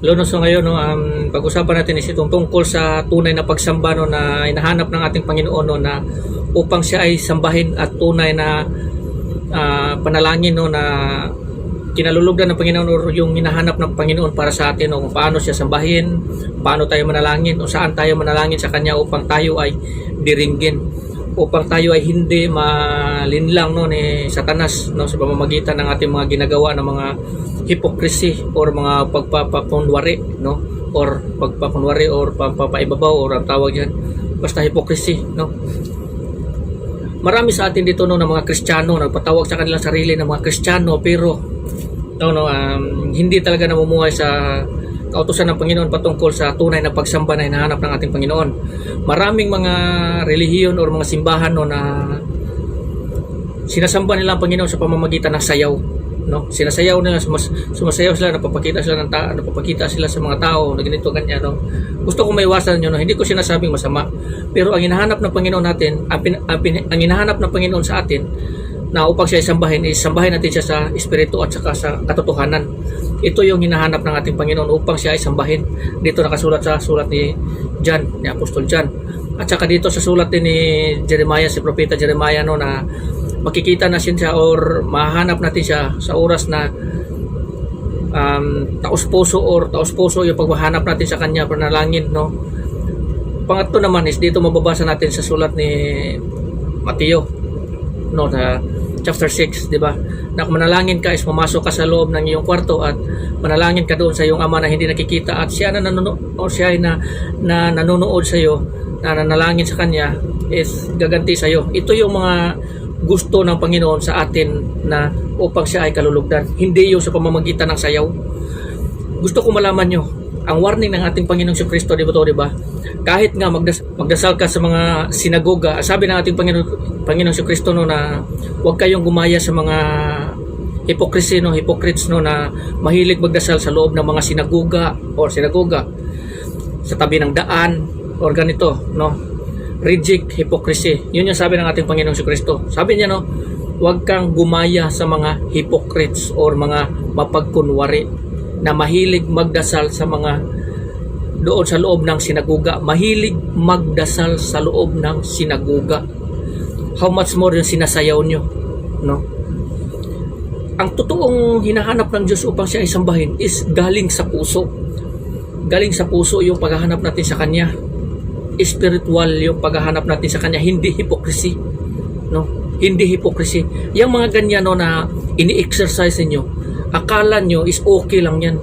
Lono, so ngayon, no, um, pag-usapan natin is itong tungkol sa tunay na pagsamba no, na hinahanap ng ating Panginoon no, na upang siya ay sambahin at tunay na ah, panalangin no, na kinalulugdan ng Panginoon or yung hinahanap ng Panginoon para sa atin no, kung paano siya sambahin, paano tayo manalangin o saan tayo manalangin sa Kanya upang tayo ay diringgin upang tayo ay hindi malinlang no ni Satanas no sa pamamagitan ng ating mga ginagawa ng mga hypocrisy or mga pagpapakunwari no or pagpakunwari or pagpapaibabaw or ang tawag diyan basta hypocrisy no. Marami sa atin dito no ng mga Kristiyano nagpatawag sa kanilang sarili ng mga Kristiyano pero no no um, hindi talaga namumuhay sa kautusan ng Panginoon patungkol sa tunay na pagsamba na hinahanap ng ating Panginoon. Maraming mga relihiyon or mga simbahan no na sinasamba nila ang Panginoon sa pamamagitan ng sayaw no? Sinasayaw nila sumas, sumasayaw sila napapakita sila ng ta- napapakita sila sa mga tao na ganito ganyan no? Gusto ko maiwasan nyo no? Hindi ko sinasabing masama pero ang hinahanap ng Panginoon natin ang, pin, ang, pin, ang hinahanap ng Panginoon sa atin na upang siya isambahin is sambahin natin siya sa espiritu at saka sa katotohanan ito yung hinahanap ng ating Panginoon upang siya ay sambahin. Dito nakasulat sa sulat ni John ni Apostol John. At saka dito sa sulat din ni Jeremiah si propeta Jeremiah no na makikita na siya or mahanap natin siya sa oras na um, taos puso or taos puso yung paghahanap natin sa kanya panalangin no. Pangatlo naman is dito mababasa natin sa sulat ni Mateo no sa chapter 6 di ba? Na kung manalangin ka is pumasok ka sa loob ng iyong kwarto at manalangin ka doon sa iyong ama na hindi nakikita at siya na nanonood o siya na, na nanonood sa iyo na nanalangin sa kanya is gaganti sa iyo ito yung mga gusto ng Panginoon sa atin na upang siya ay kalulugdan. Hindi yung sa pamamagitan ng sayaw. Gusto ko malaman nyo ang warning ng ating Panginoong si Kristo di ba to di ba? Kahit nga magdas- magdasal ka sa mga sinagoga sabi ng ating Panginoon Panginoong si Kristo no na huwag kayong gumaya sa mga hypocrisy no hypocrites no na mahilig magdasal sa loob ng mga sinagoga or sinagoga sa tabi ng daan or ganito no? Reject hypocrisy. Yun yung sabi ng ating Panginoong si Kristo sabi niya no huwag kang gumaya sa mga hypocrites or mga mapagkunwari na mahilig magdasal sa mga doon sa loob ng sinaguga. Mahilig magdasal sa loob ng sinaguga. How much more yung sinasayaw nyo? No? Ang totoong hinahanap ng Diyos upang siya isambahin is galing sa puso. Galing sa puso yung paghahanap natin sa Kanya. Spiritual yung paghahanap natin sa Kanya, hindi hypocrisy. No? Hindi hypocrisy. Yung mga ganyan no, na ini-exercise niyo, akala nyo is okay lang yan.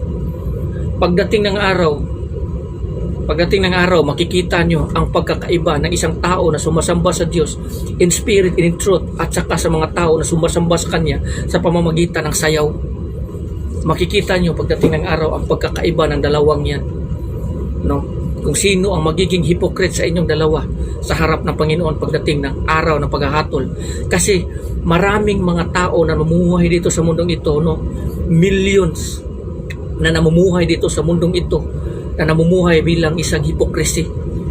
Pagdating ng araw, pagdating ng araw, makikita nyo ang pagkakaiba ng isang tao na sumasamba sa Diyos in spirit and in truth at saka sa mga tao na sumasamba sa Kanya sa pamamagitan ng sayaw. Makikita nyo pagdating ng araw ang pagkakaiba ng dalawang yan. No? Kung sino ang magiging hypocrite sa inyong dalawa sa harap ng Panginoon pagdating ng araw ng paghahatol. Kasi maraming mga tao na namumuhay dito sa mundong ito, no? Millions na namumuhay dito sa mundong ito na namumuhay bilang isang hypocrisy.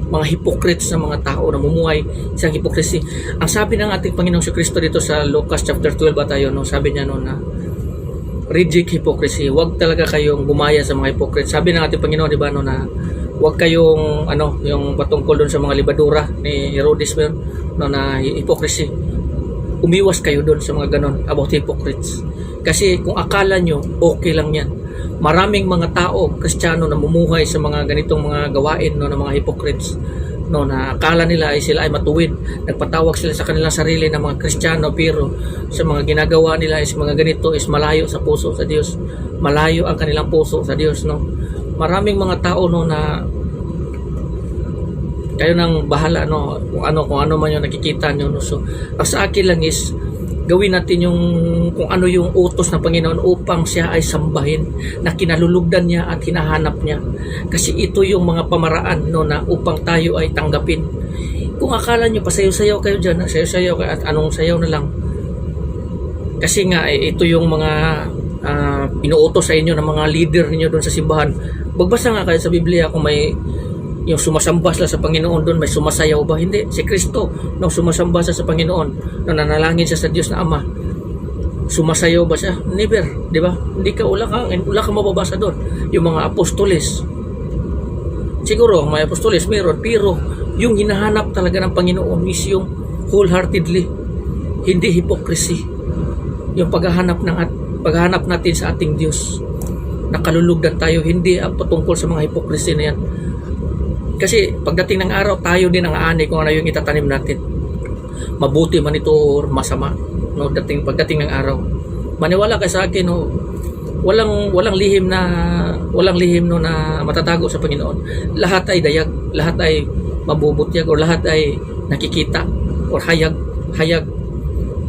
Mga hypocrites na mga tao na namumuhay isang hypocrisy. Ang sabi ng ating Panginoong si Kristo dito sa Lucas chapter 12 ba tayo no? Sabi niya no na reject hypocrisy. Huwag talaga kayong gumaya sa mga hypocrites. Sabi ng ating Panginoon di ba no na huwag kayong ano yung patungkol doon sa mga libadura ni Herodes yun, no na hypocrisy. Umiwas kayo doon sa mga ganon about hypocrites. Kasi kung akala nyo okay lang yan. Maraming mga tao, kristyano na mumuhay sa mga ganitong mga gawain no, ng mga hypocrites no na akala nila ay sila ay matuwid. Nagpatawag sila sa kanilang sarili ng mga kristyano pero sa mga ginagawa nila is mga ganito is malayo sa puso sa Diyos. Malayo ang kanilang puso sa Diyos no maraming mga tao no na kayo nang bahala no kung ano kung ano man yung nakikita nyo no. So ang sa akin lang is gawin natin yung kung ano yung utos ng Panginoon upang siya ay sambahin na kinalulugdan niya at hinahanap niya. Kasi ito yung mga pamaraan no na upang tayo ay tanggapin. Kung akala nyo pasayaw-sayaw kayo dyan sayaw-sayaw kayo at anong sayaw na lang. Kasi nga eh, ito yung mga uh, inuutos sa inyo ng mga leader ninyo doon sa simbahan magbasa nga kayo sa Biblia kung may yung sumasamba sila sa Panginoon doon, may sumasayaw ba? Hindi. Si Kristo, nung sumasamba sa Panginoon, nung nanalangin siya sa Diyos na Ama, sumasayaw ba siya? Never, di ba? Hindi ka, wala ka, wala ka mababasa doon. Yung mga apostoles, siguro may apostoles meron, pero yung hinahanap talaga ng Panginoon is yung wholeheartedly, hindi hypocrisy. Yung paghahanap ng at paghahanap natin sa ating Diyos. Nakalulugdan tayo, hindi ang patungkol sa mga hypocrisy na yan. Kasi pagdating ng araw, tayo din ang aanay kung ano yung itatanim natin. Mabuti man ito or masama. No, dating, pagdating ng araw. Maniwala ka sa akin, no, walang walang lihim na walang lihim no na matatago sa Panginoon. Lahat ay dayag, lahat ay mabubutyag o lahat ay nakikita or hayag, hayag.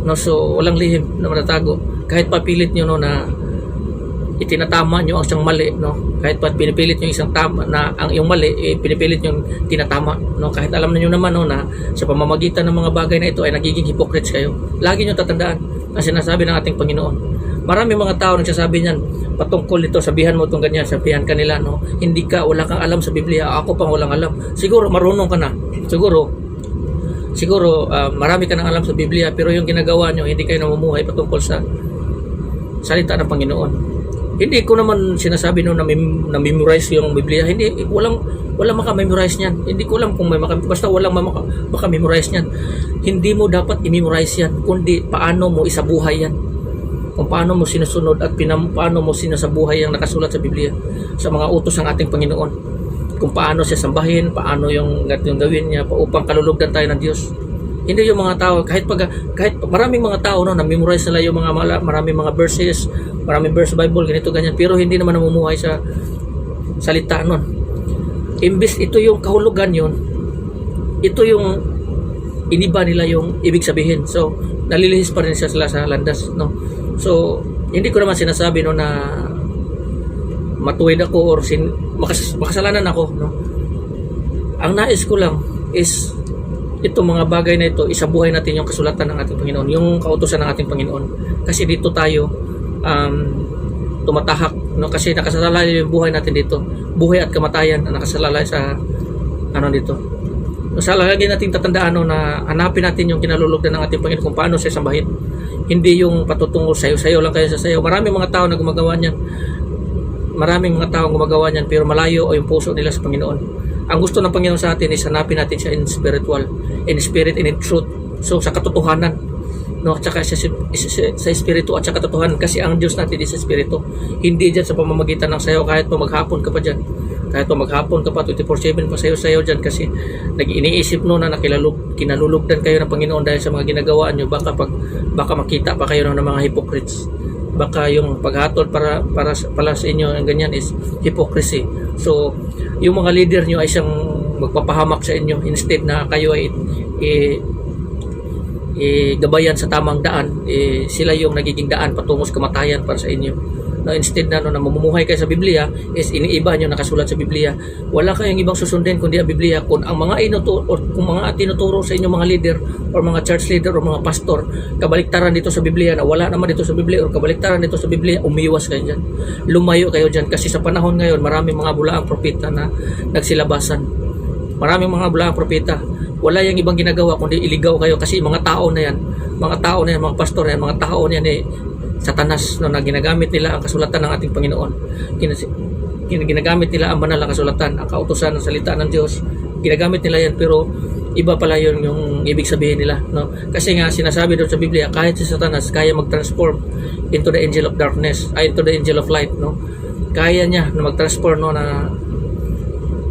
No, so walang lihim na matatago. Kahit papilit niyo no na itinatama nyo ang isang mali, no? Kahit pa pinipilit nyo isang tama na ang yung mali, eh, pinipilit nyo tinatama, no? Kahit alam niyo naman, no, na sa pamamagitan ng mga bagay na ito ay nagiging hypocrites kayo. Lagi nyo tatandaan ang sinasabi ng ating Panginoon. Marami mga tao nagsasabi niyan, patungkol nito, sabihan mo itong ganyan, sabihan kanila, no? Hindi ka, wala kang alam sa Biblia, ako pang walang alam. Siguro, marunong ka na. Siguro, siguro, ah, marami ka nang alam sa Biblia, pero yung ginagawa nyo, hindi kayo namumuhay patungkol sa salita ng Panginoon hindi ko naman sinasabi no na, mem- na memorize yung Biblia. Hindi walang wala maka-memorize niyan. Hindi ko alam kung may maka, basta walang maka, maka-memorize niyan. Hindi mo dapat i-memorize yan, kundi paano mo isabuhay yan. Kung paano mo sinusunod at pinam, paano mo sinasabuhay ang nakasulat sa Biblia sa mga utos ng ating Panginoon. Kung paano siya sambahin, paano yung, yung gawin niya upang kalulugdan tayo ng Diyos. Hindi yung mga tao, kahit pag kahit maraming mga tao no, na-memorize nila yung mga mala- maraming mga verses, maraming verse Bible, ganito ganyan, pero hindi naman namumuhay sa salita nun. Imbis ito yung kahulugan yun, ito yung iniba nila yung ibig sabihin. So, nalilihis pa rin siya sila sa landas, no? So, hindi ko naman sinasabi no na matuwid ako or sin, makas, makasalanan ako, no? Ang nais ko lang is itong mga bagay na ito, isabuhay natin yung kasulatan ng ating Panginoon, yung kautosan ng ating Panginoon. Kasi dito tayo um, tumatahak, no? kasi nakasalalay yung buhay natin dito. Buhay at kamatayan na nakasalalay sa ano dito. So, lagi natin tatandaan no, na hanapin natin yung kinalulugdan ng ating Panginoon kung paano siya sambahin. Hindi yung patutungo sayo, sayo lang kayo sa sayo. Marami mga tao na gumagawa niyan. Maraming mga tao gumagawa niyan pero malayo o yung puso nila sa Panginoon. Ang gusto ng Panginoon sa atin is hanapin natin siya in spiritual, in spirit and in truth. So sa katotohanan, no, at saka sa, sa, espiritu at sa katotohanan kasi ang Diyos natin is sa espiritu. Hindi diyan sa pamamagitan ng sayo kahit pa maghapon ka pa diyan. Kahit pa maghapon ka pa 24/7 pa sayo-sayo diyan kasi nag-iniisip no na nakilalug kinalulugdan kayo ng Panginoon dahil sa mga ginagawa niyo baka pag baka makita pa kayo ng mga hypocrites baka yung paghatol para para pala sa inyo ang ganyan is hypocrisy. So, yung mga leader nyo ay siyang magpapahamak sa inyo instead na kayo ay i, i, gabayan sa tamang daan, eh, sila yung nagiging daan patungo sa kamatayan para sa inyo. No, instead na no, na mamumuhay kayo sa Biblia is iniiba nyo nakasulat sa Biblia. Wala kayong ibang susundin kundi ang Biblia. Kung ang mga inuturo, or kung mga tinuturo sa inyo mga leader or mga church leader or mga pastor, kabaliktaran dito sa Biblia na wala naman dito sa Biblia or kabaliktaran dito sa Biblia, umiwas kayo dyan. Lumayo kayo dyan kasi sa panahon ngayon maraming mga bulaang propeta na nagsilabasan. Maraming mga bulaang propeta. Wala yung ibang ginagawa kundi iligaw kayo kasi mga tao na yan, mga tao na yan, mga pastor na yan, mga tao na yan eh, satanas no, na ginagamit nila ang kasulatan ng ating Panginoon. Ginagamit nila ang banal na kasulatan, ang kautosan ng salita ng Diyos. Ginagamit nila yan pero iba pala yun yung ibig sabihin nila. No? Kasi nga sinasabi doon sa Biblia, kahit si satanas kaya mag-transform into the angel of darkness, ay into the angel of light. No? Kaya niya na mag-transform no, na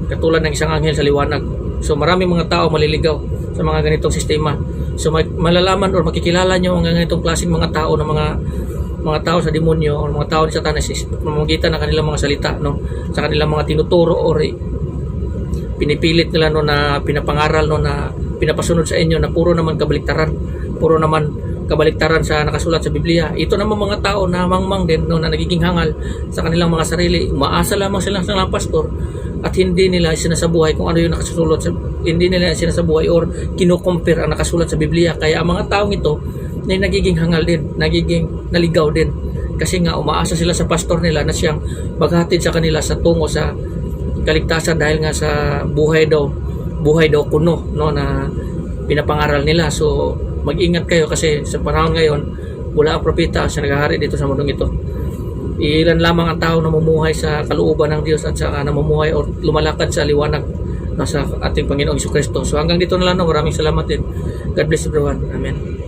katulad ng isang anghel sa liwanag. So maraming mga tao maliligaw sa mga ganitong sistema. So malalaman or makikilala nyo ang ganitong klaseng mga tao na mga mga tao sa demonyo o mga tao ni Satanas is pamamagitan ng kanilang mga salita no? Sa kanilang mga tinuturo or pinipilit nila no na pinapangaral no na pinapasunod sa inyo na puro naman kabaliktaran. Puro naman kabaliktaran sa nakasulat sa Biblia. Ito naman mga tao na mangmang din no na nagiging hangal sa kanilang mga sarili. Umaasa lamang sila sa pastor at hindi nila sinasabuhay kung ano yung nakasulat sa hindi nila sinasabuhay or kino-compare ang nakasulat sa Biblia. Kaya ang mga taong ito na nagiging hangal din nagiging naligaw din kasi nga umaasa sila sa pastor nila na siyang maghatid sa kanila sa tungo sa kaligtasan dahil nga sa buhay daw buhay daw kuno no na pinapangaral nila so mag-ingat kayo kasi sa panahon ngayon Wala ang propeta sa naghahari dito sa mundong ito. Ilan lamang ang tao na namumuhay sa kalooban ng Diyos at saka namumuhay o lumalakad sa liwanag na sa ating Panginoong Kristo. So hanggang dito na lang. Maraming salamat din. God bless everyone. Amen.